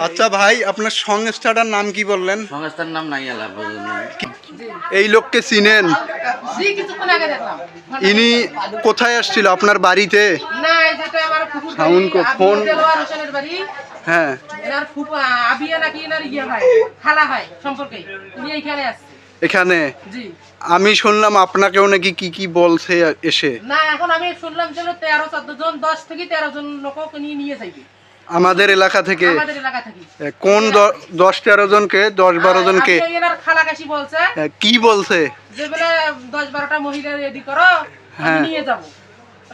আচ্ছা ভাই আপনার সংস্থাটার নাম কি বললেন? সংস্থার নাম নাই এই লোককে চিনেন? ইনি কোথায় আসছিল? আপনার বাড়িতে? সাউন্ড ফোন- দেলোয়ার হোসেনের বাড়ি। হ্যাঁ। এখানে? আমি শুনলাম আপনাকেও নাকি কি কি বলছে এসে। না এখন আমি শুনলাম ছিল তেরো চোদ্দ জন দশ থেকে তেরো জন নিয়ে নিয়ে যাইবে। আমাদের এলাকা থেকে আমাদের এলাকা থেকে। কোন দশ তেরো জনকে দশ বারো জনকে? এনার বলছে। কি বলছে? যে বলে দশ বারোটা মহিলা রেডি করো আমি হ্যাঁ। নিয়ে যাব।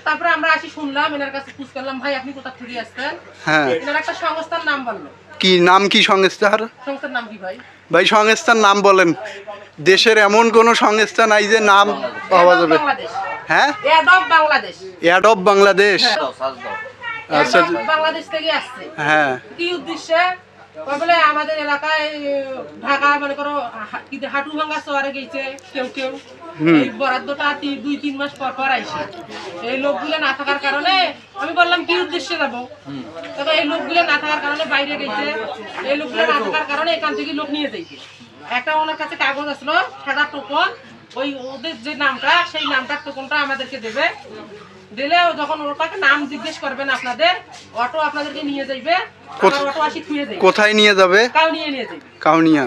তারপরে আমরা আসি শুনলাম এনার কাছে খোঁজ করলাম ভাই আপনি কোথা থেকে আসছেন? হ্যাঁ। এনার একটা সংস্থার নাম বলল। কি নাম কি সংস্থার? সংস্থার নাম কি ভাই? ভাই সংস্থার নাম বলেন। দেশের এমন কোন সংস্থা নাই যে নাম পাওয়া যাবে। হ্যাঁ? বাংলাদেশ অ্যাডব বাংলাদেশ আচ্ছা। বাংলাদেশ থেকে আসছে। হ্যাঁ। কি উদ্দেশ্যে? বলে আমাদের এলাকায় ঢাকা মনে করো হাঁটু ভাঙ্গা শহরে গেছে কেউ কেউ। এই বরাদ্দটা দুই তিন মাস পর পর আইসে। এই লোকগুলো না থাকার কারণে আমি বললাম কি উদ্দেশ্যে যাব? তবে এই লোকগুলো না থাকার কারণে বাইরে গেছে। এই লোকগুলো না থাকার কারণে এখান থেকে লোক নিয়ে যাইছে। একটা ওনার কাছে কাগজ আসলো সাদা টোকন ওই ওদের যে নামটা সেই নামটার টোকনটা আমাদেরকে দেবে। দিলে যখন নাম জিজ্ঞেস করবেন আপনাদের অটো আপনাদেরকে নিয়ে যাইবে আমার অটো আসি থুয়ে কোথায় নিয়ে যাবে? কাউনিয়া নিয়ে যাবে কাউনিয়া।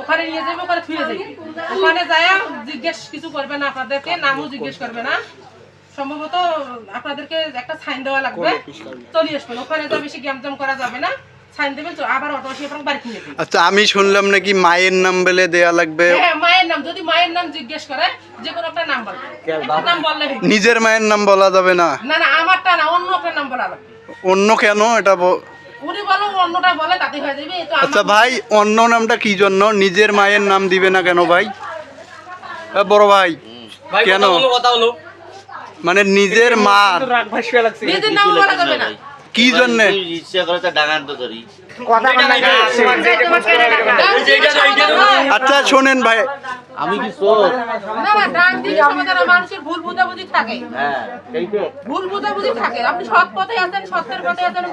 ওখানে নিয়ে যাবে ওখানে থুয়ে যাবে ওখানে যায় জিজ্ঞেস কিছু করবে না আপনাদেরকে নামও জিজ্ঞেস করবে না। সম্ভবত আপনাদেরকে একটা সাইন দেওয়া লাগবে। চলে আসবেন। ওখানে তো বেশি গ্যামজাম করা যাবে না। আচ্ছা আমি শুনলাম নাকি মায়ের নাম বলে দেয়া লাগবে? হ্যাঁ মায়ের নাম যদি মায়ের নাম জিজ্ঞেস করে যে কোনো একটা নাম নাম বললে নিজের মায়ের নাম বলা যাবে না? না না আমারটা না অন্য একটা নাম বলা লাগবে। অন্য কেন এটা আচ্ছা ভাই অন্য নামটা কি জন্য? নিজের মায়ের নাম দিবে না কেন ভাই? বড় ভাই কেন? মানে নিজের মা রাগ ভাসিয়ে লাগছে। নিজের নাম বলা যাবে না। কি জন্য? আচ্ছা শোনেন ভাই। আমি কি না না ডান দিকে সমাধান মানুষের ভুল বুঝাবুঝি থাকে। হ্যাঁ এই তো ভুল বুঝাবুঝি থাকে। আপনি সৎ পথে আছেন সত্যের পথে আছেন